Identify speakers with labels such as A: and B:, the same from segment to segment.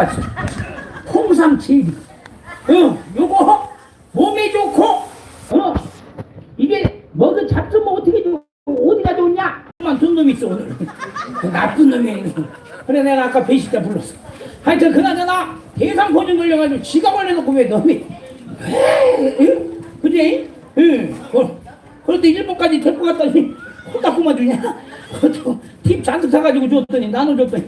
A: 봤어. 홍삼 제리. 어, 요거 몸에 좋고, 어, 이게 먹은 잡수면 어떻게 좋 어디가 좋냐? 만둔 놈이 있어 오늘. 그 나쁜 놈이. 그래 내가 아까 배시자 불렀어. 하여튼 그나저나 대상포진 걸려가지고 지가 걸려놓고 왜 놈이? 왜? 응? 그지? 응. 그, 그런데 일본까지 데리고 갔더니 홀딱구만 주냐? 팁 잔뜩 사가지고 줬더니 나눠줬더니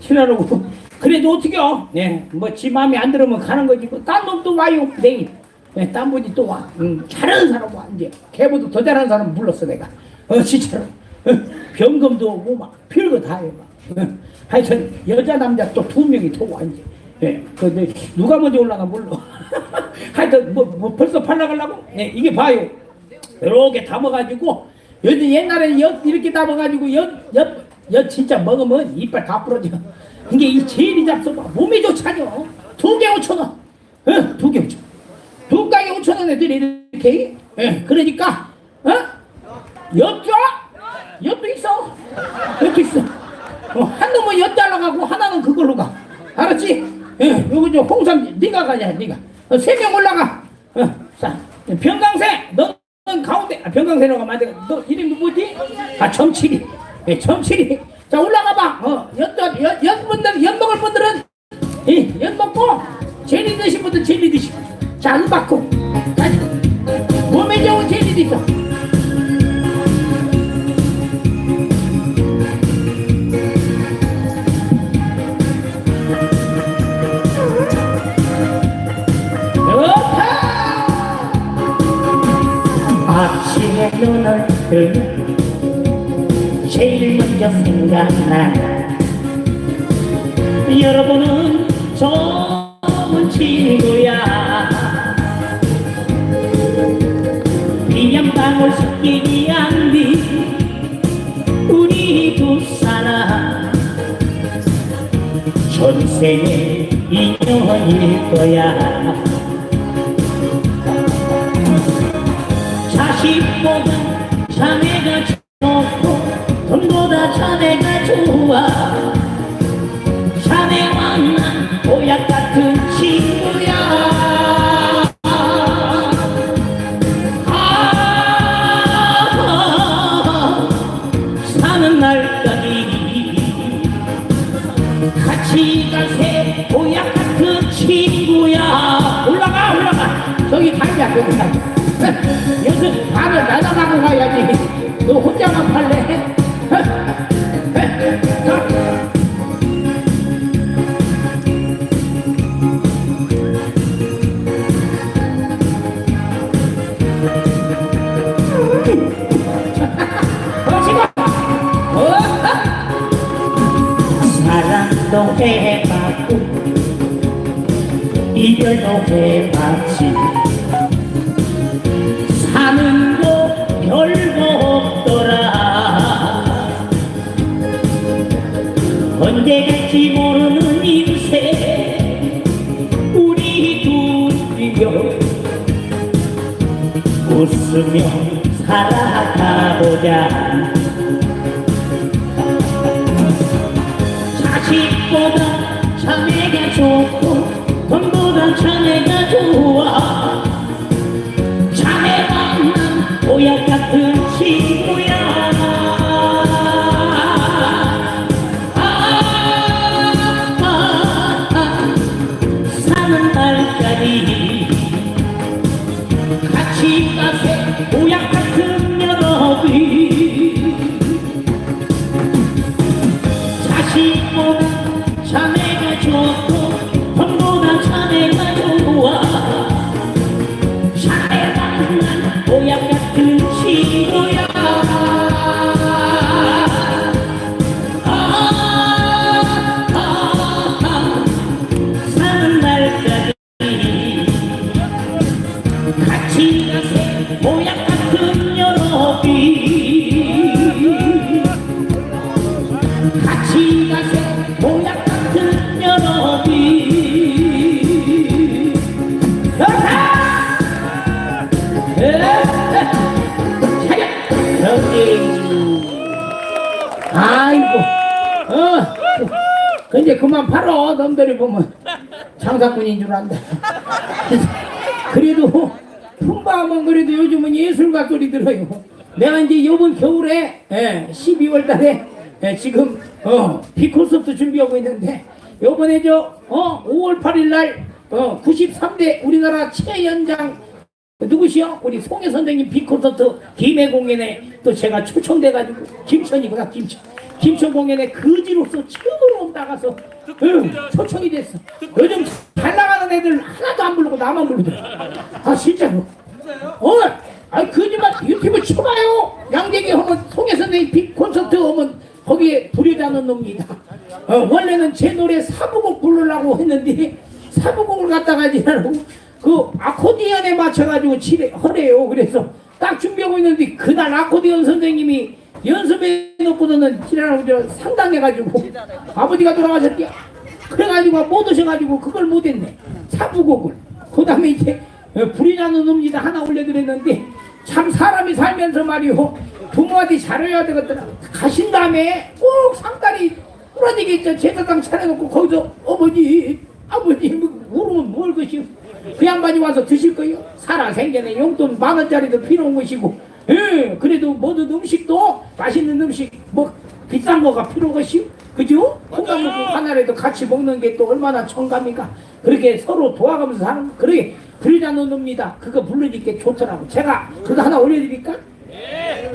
A: 지나라고. 그래도 어떻게요? 네, 뭐지 마음에 안 들으면 가는 거지. 뭐딴 놈도 와요 내일. 네, 딴 분이 또 와. 응, 잘하는 사람 와 이제. 걔보다 더 잘하는 사람 불렀어 내가. 어 진짜로. 어, 병금도 오고 막 별거 다 해. 막. 어, 하여튼 여자 남자 또 두 명이 더와 이제. 예, 근데 누가 먼저 올라가 몰라. 하여튼 뭐, 뭐 벌써 팔라가려고? 예, 이게 봐요. 이렇게 담아가지고 요즘 옛날에 엿 이렇게 담아가지고 엿 엿 엿 진짜 먹으면 이빨 다 부러져. 이게 이 제리 잡숴봐 몸에 좋잖여. 두개 오천 원. 어, 두개 오천. 두 가게 오천 원 애들이 이렇게. 예, 그러니까 어? 엿줘? 엿도 있어. 엿도 있어. 어, 한 놈은 엿 달라가고 하나는 그걸로 가. 알았지? 예, 요거 저 홍삼 네가 가냐, 네가. 어, 세 명 올라가. 어, 자, 병강세, 너. 넌 가운데 아, 병강세라고 하면 안 돼. 너 이름이 뭐지? 아 점칠이. 예, 점칠이. 자 올라가 봐. 어, 연연 연 분들 연 먹을 분들은 예, 연 먹고 제리 드신 분들 제리 드시고. 자, 안 받고. 자, 몸에 좋은 제리도 있어. 아침에 눈을 뜨면 제일 먼저 생각나 여러분은 좋은 친구야 비염방울 섞이지 않니 우리 두 사람. 전생의 인연일 거야. 자식보다 돈보다 자네가 좋아 자네와 난 보약 같은 친구야. 아, 같이 가세. 보약 같은 친구야. 올라가 올라가. 저기 가야 거기 가 여기서 밥을 나눠가고 가야지. 너 혼자만 팔래? 언제 갈지 모르는 인생 우리 둘이여 웃으며 살아가보자 자식보다 자네가 좋고 돈보다 자네가 좋아 안다 그래도 품바하면 그래도 요즘은 예술가 소리 들어요. 내가 이제 이번 겨울에 예, 12월 달에 예, 지금 어, 비콘서트 준비하고 있는데 요번에 저 어, 5월 8일 날 어, 93대 우리나라 최연장 누구시요? 우리 송혜 선생님 비콘서트 김해 공연에 또 제가 초청돼가지고 김천이구나 김천 김천 공연에 거지로서 처음으로 나가서 응, 초청이 됐어. 요즘 잘 나가는 애들 하나도 안 부르고 나만 부르더라. 아 진짜로. 오늘 아 거짓말 유튜브 쳐봐요. 양재기 하면 송혜 선생님 비콘서트 하면 거기에 부르자는 놈입니다. 어, 원래는 제 노래 사부곡 부르려고 했는데 사부곡을 갖다가 지라고 그 아코디언에 맞춰가지고 치래 하래요. 그래서 딱 준비하고 있는데 그날 아코디언 선생님이 연습해 놓고는 지랄하고 저 상당해가지고 아버지가 돌아가셨대요. 그래가지고 못 오셔가지고 그걸 못했네. 사부곡을. 그 다음에 이제 어, 불이 나는 놈니다 하나 올려드렸는데 참 사람이 살면서 말이요 부모한테 잘해야 되겠더라. 가신 다음에 꼭 상다리 부러지겠죠. 제사상 차려놓고 거기서 어머니 아버지 뭐 울으면 뭘 것이오. 그 양반이 와서 드실 거요? 살아 생전에 용돈 만 원짜리도 필요한 것이고, 예, 그래도 모든 음식도 맛있는 음식 뭐 비싼 거가 필요한 것이오. 그죠? 먹고 하나라도 같이 먹는 게 또 얼마나 청감이가 그렇게 서로 도와가면서 사는 그렇게 부르자는 놈입니다. 그거 부르니까 좋더라고. 제가 그거 하나 올려드릴까?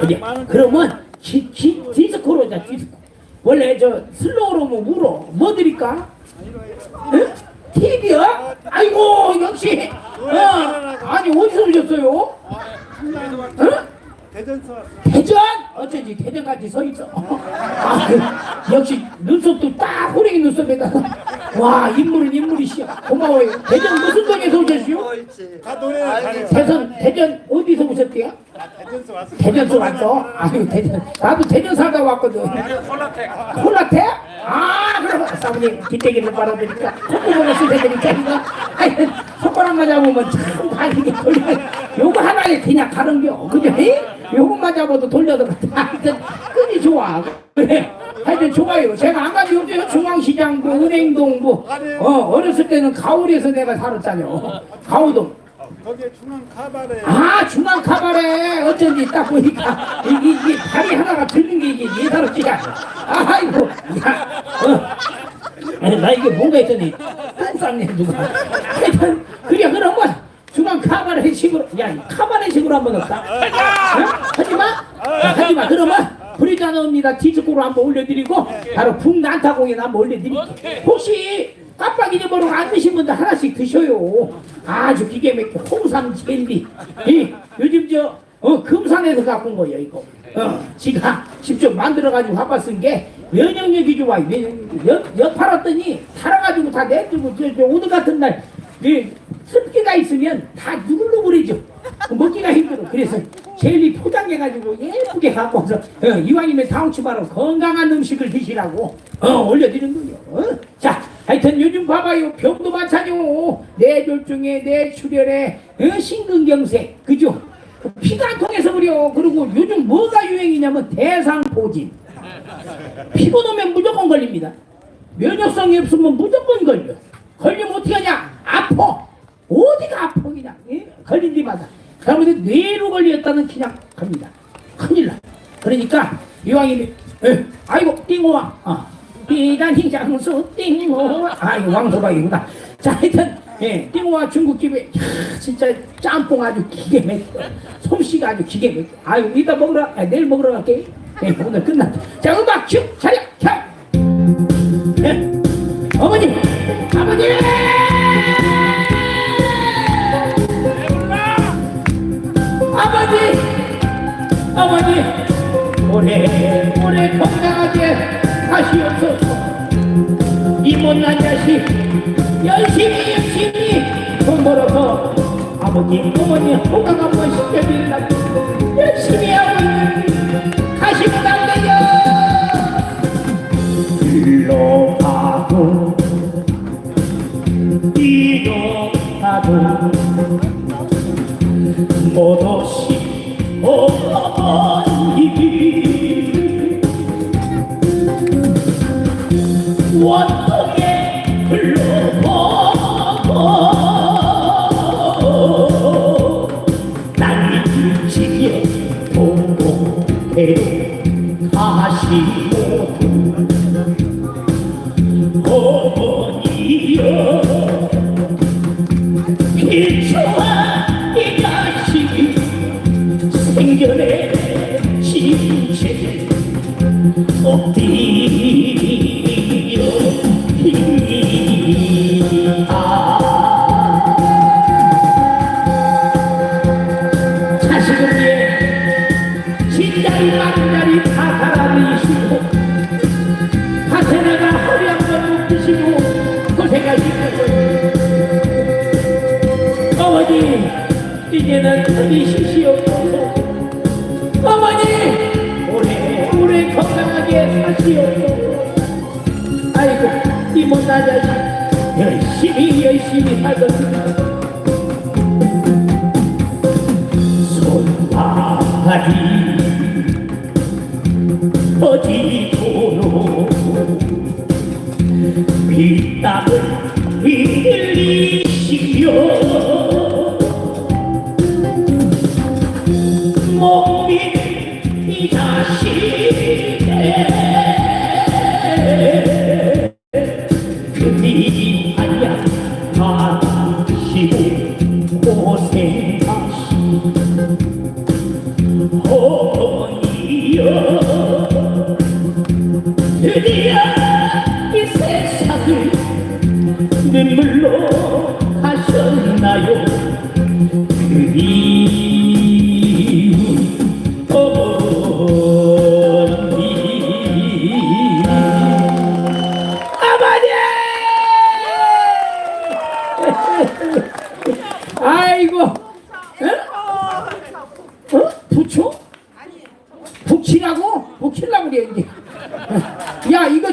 A: 그래. 그러면 지, 지, 디스코로 자 디스코. 원래 저 슬로우로 뭐 울어. 뭐 드릴까? 응? TV요? 아이고 역시 어, 아니 어디서 오셨어요? 응?
B: 대전서 왔어.
A: 대전? 어쩐지 대전까지 서 있어. 아, 그, 역시 눈썹도 딱 호랭이 눈썹에다가 와 인물은 인물이시여. 고마워요. 대전 무슨 동에서 오셨어요?
B: 다 노래 잘해요.
A: 대전 대전 어디서 오셨대요?
B: 대전서 왔어.
A: 대전서 왔어? 아유 대전 나도 대전 살다 왔거든. 콜라텍? 아 그럼 사모님 뒷대기를 빨아드릴까? 콧구멍을 씻어드릴까 이거? 아이 손가락만 잡으면 참다 이게 걸려 요거 하나에 그냥 가는겨 그죠? 에이? 요것만 잡아도 돌려들어 하여튼 끈이 좋아. 그래. 하여튼 좋아요. 제가 안 가지 없어요. 중앙시장 뭐 은행동 뭐 어, 어렸을 때는 가오리에서 내가 살았잖아요. 가오동.
B: 거기에 중앙 카바레.
A: 아 중앙 카바레 어쩐지 딱 보니까 이게, 이게 다리 하나가 들린 게 이게 예사롭지가 않아. 아이고 야, 어. 아니, 나 이게 뭔가 했더니. 딴 쌌네 누가. 하여튼 그래 그러면 중앙 카바레 식으로 야이 카바레 식으로 한번 없다 어? 하지마 아, 하지마 그러면 브리자노입니다 디스코로 한번 올려드리고 바로 북난타공에 한번 올려드릴게요 혹시 깜빡 잊어버리고 안 드신 분들 하나씩 드셔요. 아주 기계 막혀. 홍삼 젤리. 이, 요즘 저, 어, 금산에서 갖고 온 거예요, 이거. 어, 지가 직접 만들어가지고 갖고 쓴게 면역력이 좋아요. 면역력이. 엿, 엿 팔았더니 팔아가지고 다 내주고, 저, 저, 오늘 같은 날, 이, 습기가 있으면 다 누글누글해져. 먹기가 힘들어. 그래서 젤리 포장해가지고 예쁘게 갖고 와서 어, 이왕이면 다음 주바로 건강한 음식을 드시라고 어, 올려드리는 거예요. 어? 자, 하여튼 요즘 봐봐요. 병도 많잖요. 뇌졸중에 뇌출혈에 어, 심근경색 그죠? 피가 안 통해서 그래요. 그리고 요즘 뭐가 유행이냐면 대상포진. 피고 나면 무조건 걸립니다. 면역성이 없으면 무조건 걸려. 걸리면 어떻게 하냐? 아파. 어디가 아파 그냥. 예? 걸린 데마다. 그러면 뇌로 걸렸다는 그냥 겁니다. 큰일 나. 그러니까 이왕이면 에, 아이고 띵호왕. 어. 비단히 장수 띵호왕. 아 이거 왕소박이구나. 자 하여튼 예, 띵호와 중국집에 야, 진짜 짬뽕 아주 기계 막혀. 솜씨가 아주 기계 막혀. 아유 이따 먹으러 아, 내일 먹으러 갈게. 예, 오늘 끝났다. 자 음악 큐 차려 켜. 예. 어머니 아버지! 오래 오래 건강하게 하시옵소서. 이 못난 자식 열심히 열심히 돈 벌어서 아버지 어머니 호강 한번 시켜드리려고 열심히 못오 의견에 신세 엎드리 열심히 살겠습니다. 손발이 어디도록 이 땅을 이들리시며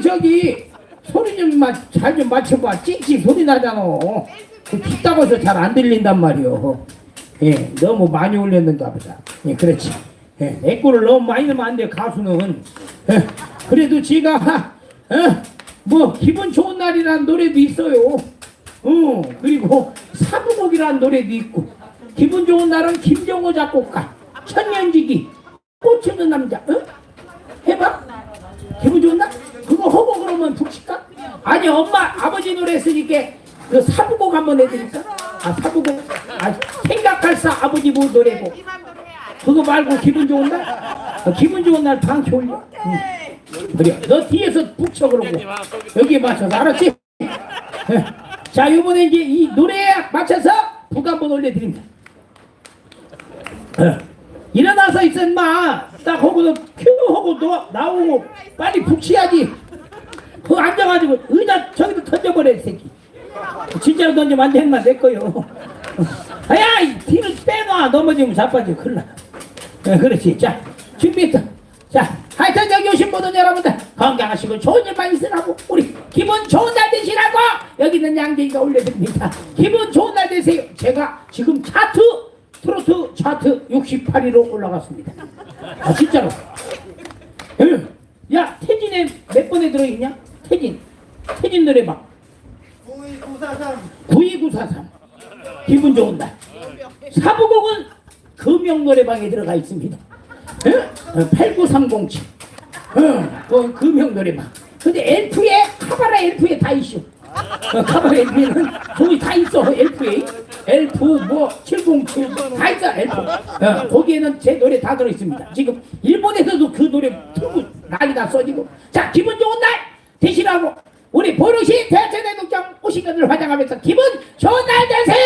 A: 저기 소리 좀잘 좀 맞춰봐. 찡찡 소리 나잖아. 그 빗다고서 잘 안 들린단 말이오. 예 너무 많이 올렸는가 보다. 예 그렇지. 예 애꾸를 너무 많이 넣으면 안 돼 가수는. 예, 그래도 지가 어, 뭐 기분 좋은 날이라는 노래도 있어요. 어 그리고 사부곡이라는 노래도 있고. 기분 좋은 날은 김정호 작곡가 천년지기 꽂히는 남자 어? 해봐. 기분 좋은 날? 그거 하고 그러면 북칠까? 아니 엄마 아버지 노래 했으니까 그 사부곡 한번 해드릴까? 아 사부곡 아 생각할 사 아버지 뭐 노래고 그거 말고 기분 좋은 날? 어, 기분 좋은 날 방치 올려 응. 그래 너 뒤에서 북쳐 그러고 여기에 맞춰서 알았지? 예. 자 이번에 이제 이 노래에 맞춰서 북 한번 올려드립니다 어. 일어나서 있어 인마 딱 거기서 큐 하고 너 나오고 빨리 북치야지 그 앉아가지고 의자 저기도 던져버려 이 새끼. 진짜로 던지면 안 되는 내 거요. 아야 이 뒤를 빼놔. 넘어지면 자빠지고 큰일 나. 네, 그렇지. 자 준비했어. 자 하여튼 여기 오신 모든 여러분들 건강하시고 좋은 일만 있으라고 우리 기분 좋은 날 되시라고 여기 있는 양재이가 올려드립니다. 기분 좋은 날 되세요. 제가 지금 차트 트로트 차트 68위로 올라갔습니다. 아 진짜로. 응. 야 태진에 몇 번에 들어있냐 태진 태진 노래방
B: 92943
A: 92943 기분 좋은 날 사부곡은 금영 노래방에 들어가 있습니다. 응? 89307 응, 그 금영 노래방. 근데 엘프에 카바라 엘프에 다 있어. 어, 카바라 엘프에는 거기 다 있어 엘프에 엘프 뭐707다 있어 엘프 어, 거기에는 제 노래 다 들어있습니다. 지금 일본에서도 그 노래 틀고 난리 났어 지금. 자 기분 좋은 날 되시라고 우리 보르시 대체대독장 오신 것을 환영하면서 기분 좋은 날 되세요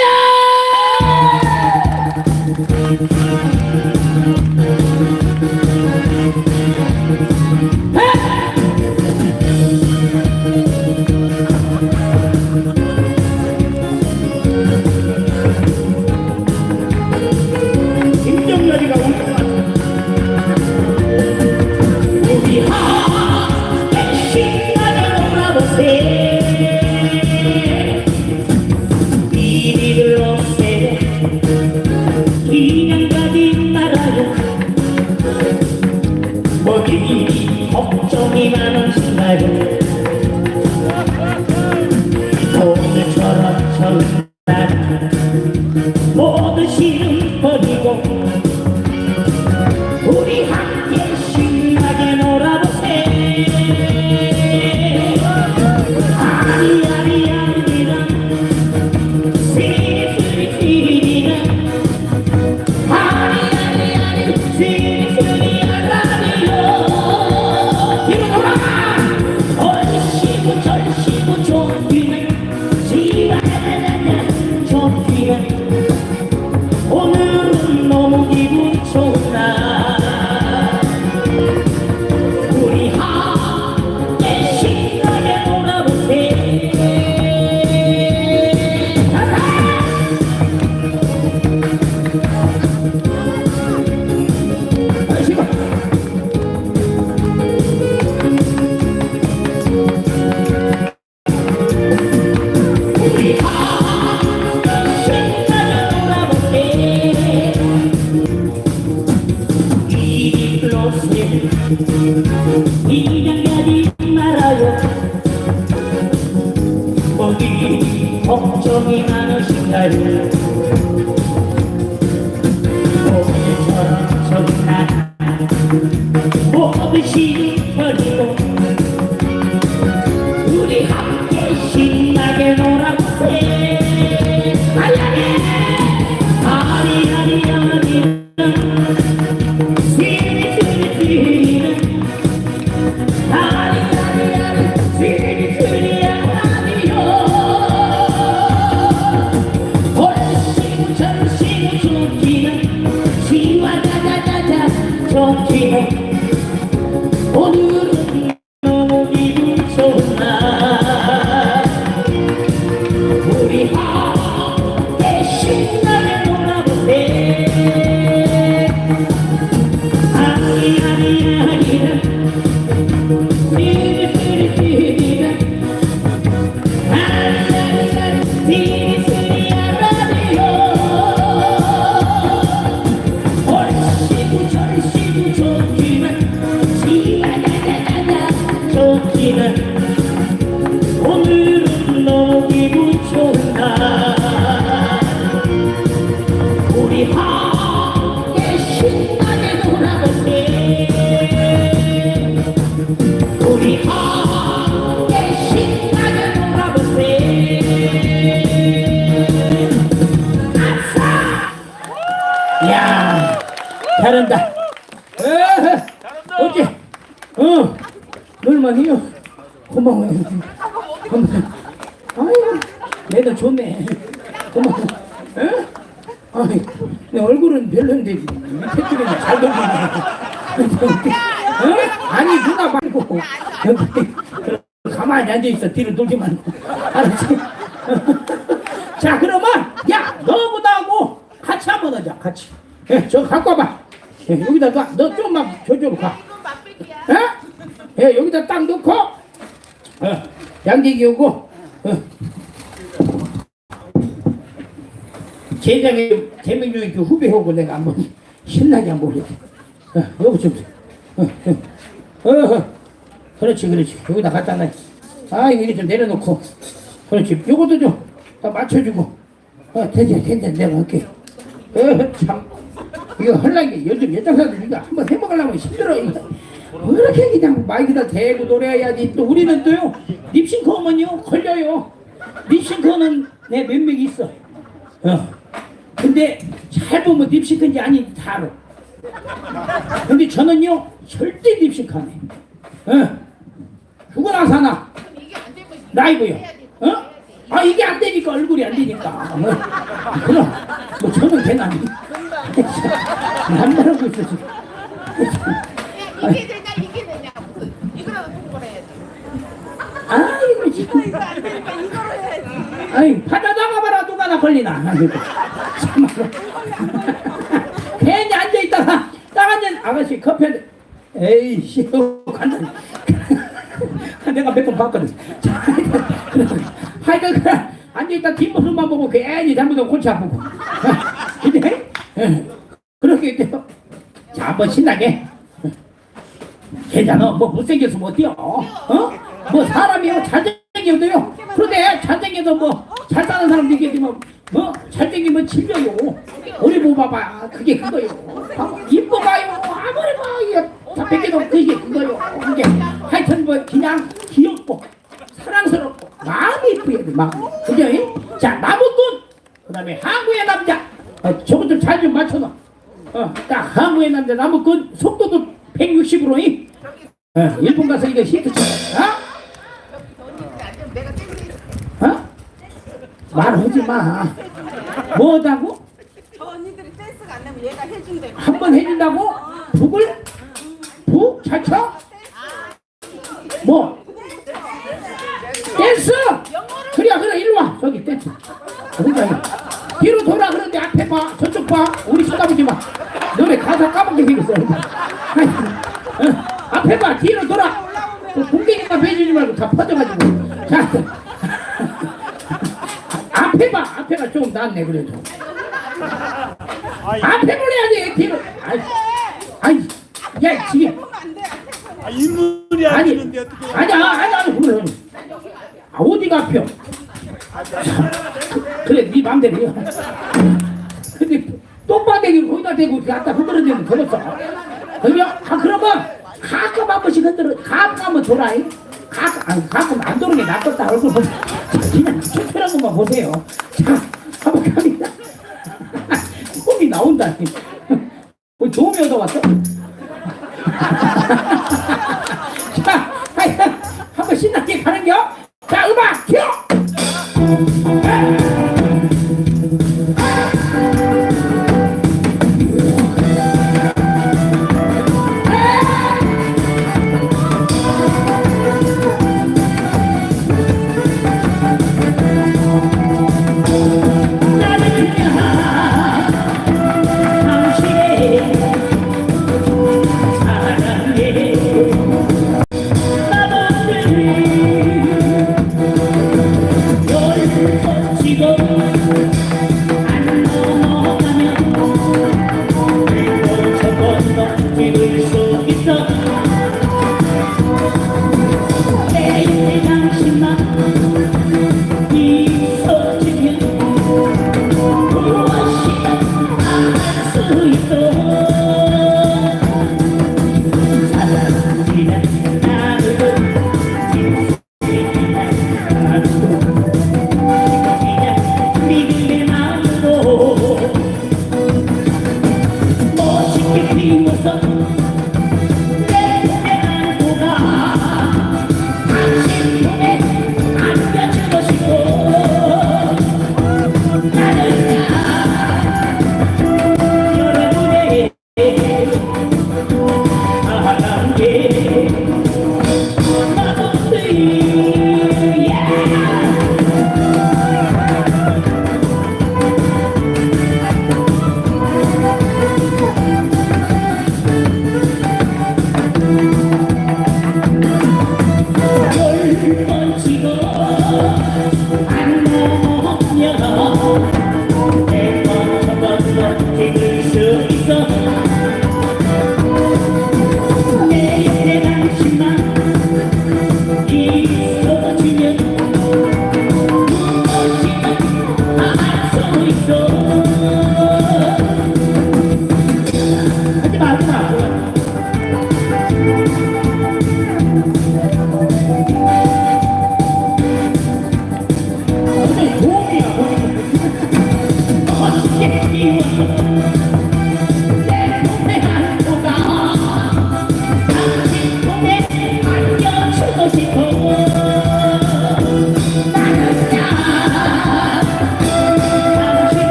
A: 모든 버리 어? 아니 누나 말고 가만히 앉아있어 뒤로 돌지 말고 알았지? 자 그러면 야 너하고 나하고 같이 한번 하자 같이 예, 저 갖고 와봐 예, 여기다 놔. 너 좀만 저쪽으로 가 예? 예, 여기다 딱 넣고 어, 양재기 오고 어. 제장에 재명용이 그 후배하고 내가 한번 신나게 한번 해볼게 어, 어, 어, 어, 어. 그렇지 그렇지. 여기다 갖다 놔. 아, 이렇게 좀 내려놓고. 그렇지. 요것도 좀 다 맞춰주고. 어, 된다 내가 할게. 어, 참. 이거 게. 요즘 여자사들 이거 한번 해먹으려면 힘들어. 이렇게 그냥 마이크다 대고 노래해야지. 또 우리는 또요 립싱크하면요 걸려요. 립싱크는 내 몇명 있어. 어. 근데 잘 보면 립싱크인지 아닌지 다 알아 근데 저는요 절대 해. 어 누구나 사나 라이브요. 어? 아 이게 안 되니까 얼굴이 안 되니까. 뭐, 그럼 뭐 저는 되나? 안 말하고 있어 지금.
C: 이게 되냐 이게 되냐 무슨 이거라도 통보를 해야지
A: 아이고 지금.
C: 이거 안 되니까 이거로 해야지
A: 아이 바다 나가봐라 누가 나 걸리나. 아이고, 참말로. 괜히 앉아 있다가 딱 앉아 아가씨 커피 한 잔. 에이 씨 간다. 내가 몇 번 봤거든. 하여간 그냥 앉아있다 뒷모습만 보고 괜히 잘못하면 골치 아프고. 근데 예, 그렇게 돼요. 자 한번 신나게. 괜찮아. 뭐 못생겼으면 어때요? 어? 뭐 사람이요 잘생겨도요. 그런데 잘생겨도 뭐 잘 사는 사람도 이게 뭐, 뭐 잘생기면 질려요. 우리 뭐 봐봐. 그게 그거요. 봐봐. 이뻐 봐요. 아무리 뭐 이게 다 뺏겨도 그게 그거요. 그게 하여튼 뭐 그냥 귀엽고 사랑스럽고 마음이 이쁘야 돼 마음. 그죠? 자 나무꾼 그다음에 항구의 남자. 어, 좀잘좀 맞춰놔. 어, 딱 항구의 남자 나무꾼 속도도 160으로 이. 어, 일본 가서 이거 히트 쳐. 어?
C: 언니들 안 되면 내가 땡기
A: 어? 말하지 마. 뭐다고?
C: 저 언니들이 댄스가 안 되면 얘가 해준대
A: 한 번 해준다고? 북을? 북? 잘 쳐? 뭐? 댄스! 그래, 그래, 일로 와. 저기 댄스. 그러니까 좀 나온다니. 좋으면 더 왔어?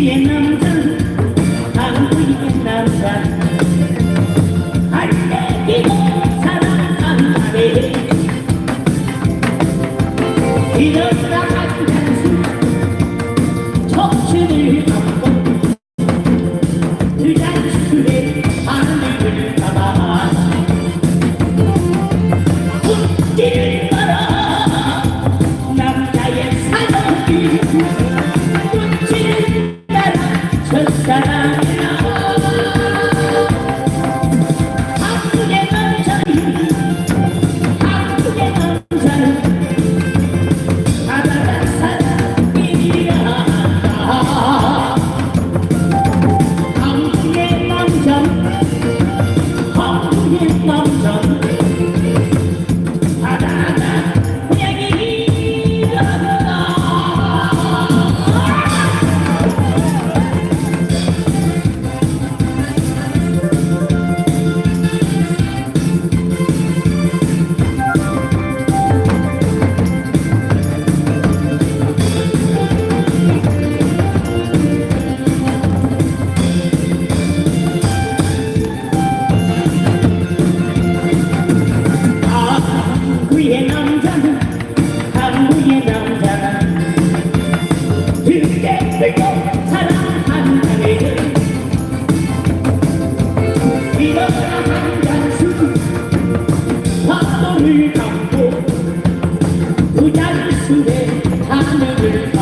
A: bien. 하늘에 들